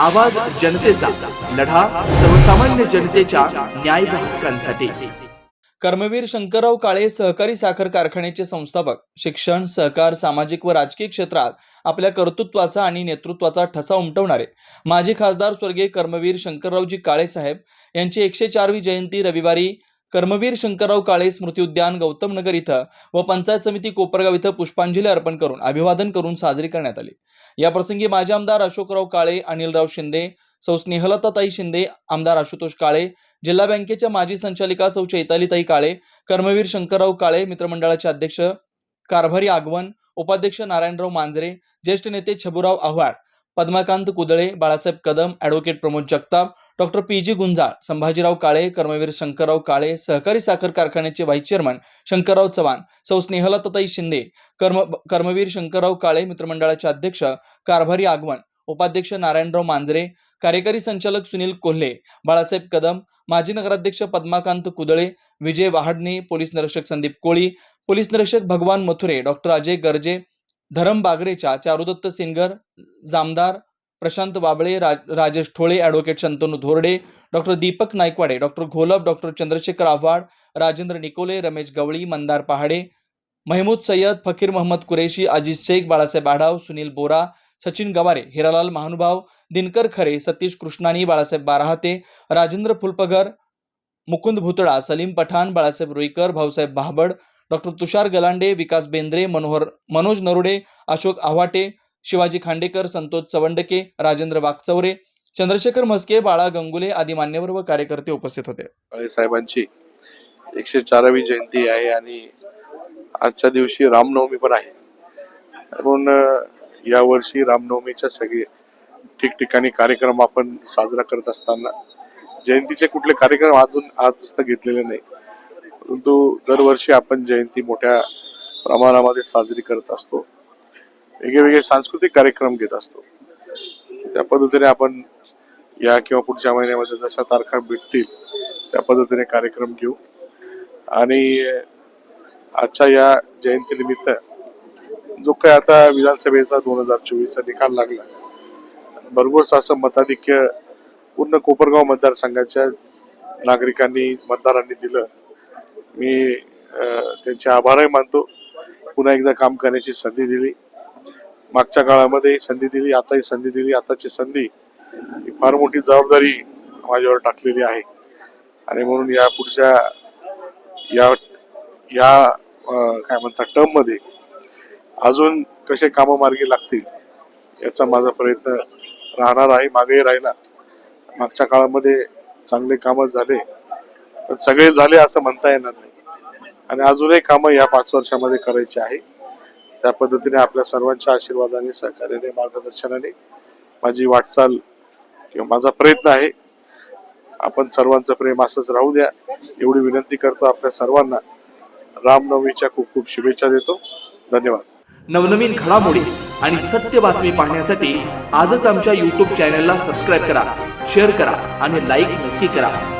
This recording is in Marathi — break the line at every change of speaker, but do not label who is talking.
आवाज जनतेचा लढा सर्वसामान्य जनतेच्या न्याय हक्कांसाठी.
कर्मवीर शंकरराव काळे सहकारी साखर कारखान्याचे संस्थापक शिक्षण सहकार सामाजिक व राजकीय क्षेत्रात आपल्या कर्तृत्वाचा आणि नेतृत्वाचा ठसा उमटवणारे माजी खासदार स्वर्गीय कर्मवीर शंकररावजी काळे साहेब यांची एकशे चारवी जयंती रविवारी कर्मवीर शंकरराव काळे स्मृती उद्यान गौतम नगर इथं व पंचायत समिती कोपरगाव इथं पुष्पांजली अर्पण करून अभिवादन करून साजरी करण्यात आली. या प्रसंगी माजी आमदार अशोकराव काळे अनिलराव शिंदे सौ स्नेहलताताई शिंदे आमदार आशुतोष काळे जिल्हा बँकेच्या माजी संचालिका सौ चैतालीताई काळे कर्मवीर शंकरराव काळे मित्रमंडळाचे अध्यक्ष कारभारी आगवण उपाध्यक्ष नारायणराव मांजरे ज्येष्ठ नेते Chhaburao Avhad Padmakant Kudale Balasaheb Kadam advocate Pramod Jagtap doctor P G Gunjal Sambhajirao Kale Karmaveer Shankarrao Kale सहकारी साखर कारखान्याचे व्हाईस चेअरमन शंकरराव चव्हाण सौ स्नेहलताताई शिंदे कर्म कर्मवीर शंकरराव काळे मित्रमंडळाचे अध्यक्ष कारभारी आगवण उपाध्यक्ष नारायणराव मांजरे कार्यकारी संचालक सुनील कोल्हे बाळासाहेब कदम माजी नगराध्यक्ष पद्माकांत कुदळे विजय वहाडणे पोलीस निरीक्षक संदीप कोळी पोलीस निरीक्षक Bhagwan Mathure doctor Ajay Garje Dharam बागरेच्या Charudatta Singar Jamdar Prashant Babale Raj Rajesh Thole advocate Shantanu Dhorde doctor Deepak Naikwade doctor Gholap doctor Chandrashekhar Avhad Rajendra Nikole Ramesh Gawali Mandar Pahade Mahmood Sayyad Fakir Mohammad Qureshi Aziz Shaikh Balasaheb Adhav Sunil बोरा सचिन गवारे हिरालाल महानुभाव दिनकर खरे सतीश कृष्णानी बाळासाहेब बाराहाते राजेंद्र फुलपगर मुकुंद भुतळा सलीम पठाण बाळासाहेब रुईकर भाऊसाहेब भाबड डॉक्टर तुषार गलांडे विकास बेंद्रे मनोहर मनोज नरुडे अशोक आव्हाटे शिवाजी खांडेकर संतोष चवंडके राजेंद्र वाघचौरे चंद्रशेखर म्हस्के बाळा गंगुले आदी मान्यवर व कार्यकर्ते उपस्थित होते.
साहेबांची एकशे चारावी जयंती आहे आणि आजच्या दिवशी रामनवमी पण आहे. म्हणून या यावर्षी रामनवमीच्या सगळे ठिकठिकाणी कार्यक्रम आपण साजरा करत असताना जयंतीचे कुठले कार्यक्रम अजून आज तर घेतलेले नाही. परंतु दरवर्षी आपण जयंती मोठ्या प्रमाणामध्ये साजरी करत असतो. वेगवेगळे सांस्कृतिक कार्यक्रम घेत असतो. त्या पद्धतीने आपण या किंवा पुढच्या महिन्यामध्ये जशा तारखा भेटतील त्या पद्धतीने कार्यक्रम घेऊ. आणि आजच्या या जयंतीनिमित्त जो काही आता विधानसभेचा दोन हजार चोवीसचा निकाल लागला भरघोस असं मताधिक्य पूर्ण कोपरगाव मतदारसंघाच्या नागरिकांनी मतदारांनी दिलं. मी त्यांचे आभारही मानतो. पुन्हा एकदा काम करण्याची संधी दिली. मागच्या काळामध्ये संधी दिली आताही संधी दिली आताची संधी ही फार मोठी जबाबदारी माझ्यावर टाकलेली आहे. आणि म्हणून या पुढच्या या या काय म्हणतात टर्ममध्ये अजून कसे कामं मार्गी लागतील याचा माझा प्रयत्न राहणार आहे मागेही राहिला. मागच्या काळामध्ये चांगले कामं झाले पण सगळे झाले असं म्हणता येणार नाही. आणि अजूनही कामं या पाच वर्षामध्ये करायची आहे. त्या पद्धतीने आपल्या सर्वांच्या आशीर्वादाने सहकार्याने मार्गदर्शनाने माझी वाटचाल किंवा माझा प्रयत्न आहे. आपण सर्वांचं प्रेम असंच राहू द्या. एवढी विनंती करतो आपल्या सर्वांना. रामनवमीच्या खूप खूप शुभेच्छा देतो. धन्यवाद.
नवनवीन घडामोडी आणि सत्य बातमी पाहण्यासाठी आजच आमच्या युट्यूब चॅनलला सबस्क्राईब करा शेअर करा आणि लाईक नक्की करा.